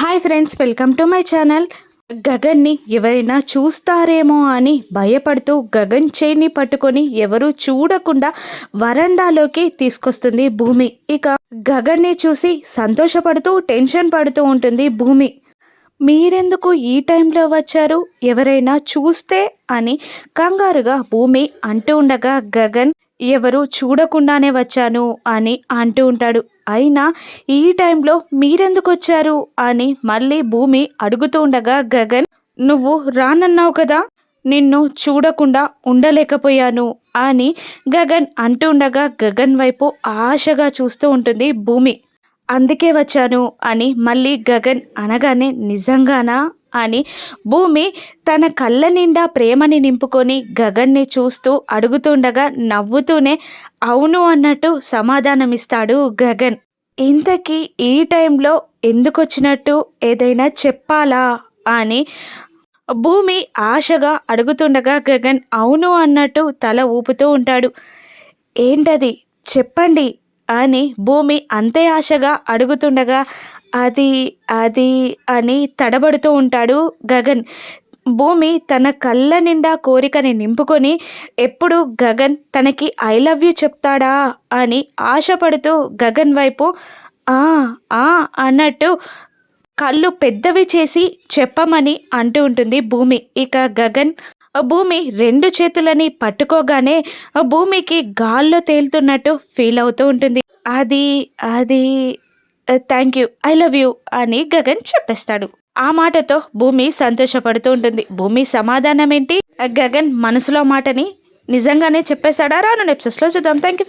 Hi friends welcome to my channel. గగన్ని ఎవరైనా చూస్తారేమో అని భయపడుతూ గగన్ చేయిని పట్టుకొని ఎవరు చూడకుండా వరండాలోకి తీసుకొస్తుంది భూమి. ఇక గగన్ని చూసి సంతోషపడుతూ టెన్షన్ పడుతూ ఉంటుంది భూమి. మీరెందుకు ఈ టైంలో వచ్చారు? ఎవరైనా చూస్తే అని కంగారుగా భూమి అంటూ ఉండగా గగన్ ఎవరు చూడకుండానే వచ్చాను అని అంటూ ఉంటాడు. అయినా ఈ టైంలో మీరెందుకు వచ్చారు అని మళ్ళీ భూమి అడుగుతూ ఉండగా గగన్ నువ్వు రానన్నావు కదా నిన్ను చూడకుండా ఉండలేకపోయాను అని గగన్ అంటూ ఉండగా గగన్ వైపు ఆశగా చూస్తూ ఉంటుంది భూమి. అందుకే వచ్చాను అని మళ్ళీ గగన్ అనగానే నిజంగానా? అని భూమి తన కళ్ళ నిండా ప్రేమని నింపుకొని గగన్ని చూస్తూ అడుగుతుండగా నవ్వుతూనే అవును అన్నట్టు సమాధానమిస్తాడు గగన్. ఇంతకీ ఈ టైంలో ఎందుకు వచ్చినట్టు ఏదైనా చెప్పాలా? అని భూమి ఆశగా అడుగుతుండగా గగన్ అవును అన్నట్టు తల ఊపుతూ ఉంటాడు. ఏంటది? చెప్పండి అని భూమి అంతే ఆశగా అడుగుతుండగా అది అది అని తడబడుతూ ఉంటాడు గగన్. భూమి తన కళ్ళ నిండా కోరికని నింపుకొని ఎప్పుడు గగన్ తనకి ఐ లవ్ యూ చెప్తాడా అని ఆశపడుతూ గగన్ వైపు ఆ ఆ అన్నట్టు కళ్ళు పెద్దవి చేసి చెప్పమని అంటూ ఉంటుంది భూమి. ఇక గగన్ భూమి రెండు చేతులని పట్టుకోగానే భూమికి గాల్లో తేలుతున్నట్టు ఫీల్ అవుతూ ఉంటుంది. అది అది thank you I love you అని గగన్ చెప్పేస్తాడు. ఆ మాటతో భూమి సంతోషపడుతూ ఉంటుంది. భూమి సమాధానం ఏంటి? గగన్ మనసులో మాటని నిజంగానే చెప్పేశాడా? రాను నెప్సెస్లో చూద్దాం. Thank you